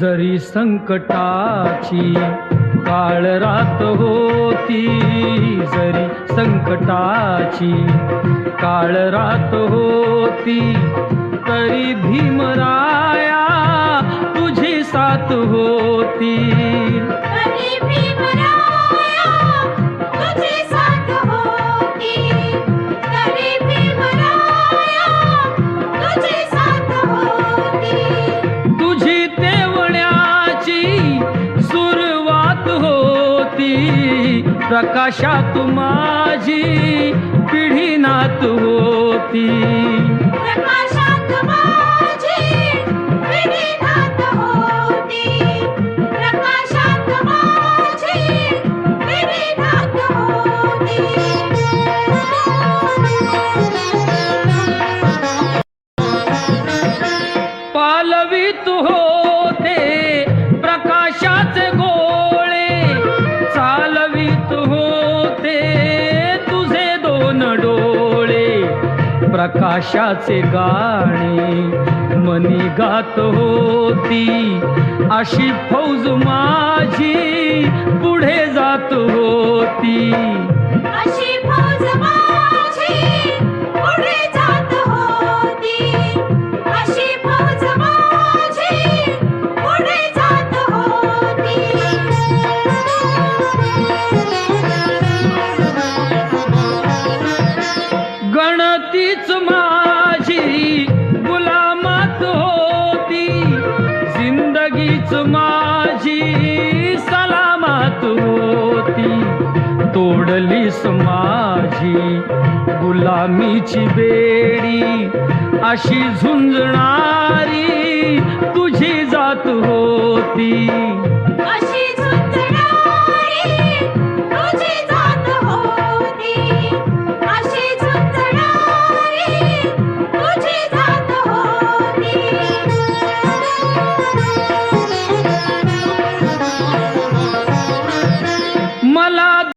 जरी संकटाची काळ रात होती जरी संकटाची काळ रात होती तरी भीमराया तुझी साथ होती. तरी भीमराया प्रकाशात माझी पिढी नात होती प्रकाशाचे गाणे. मनी गात होती अशी फौज माझी. पुढे जात होती. अशी फौज माझी सलामत होती. तोडलीस माझी गुलामीची बेडी. अशी झुंजणारी तुझी जात होती. Thank you.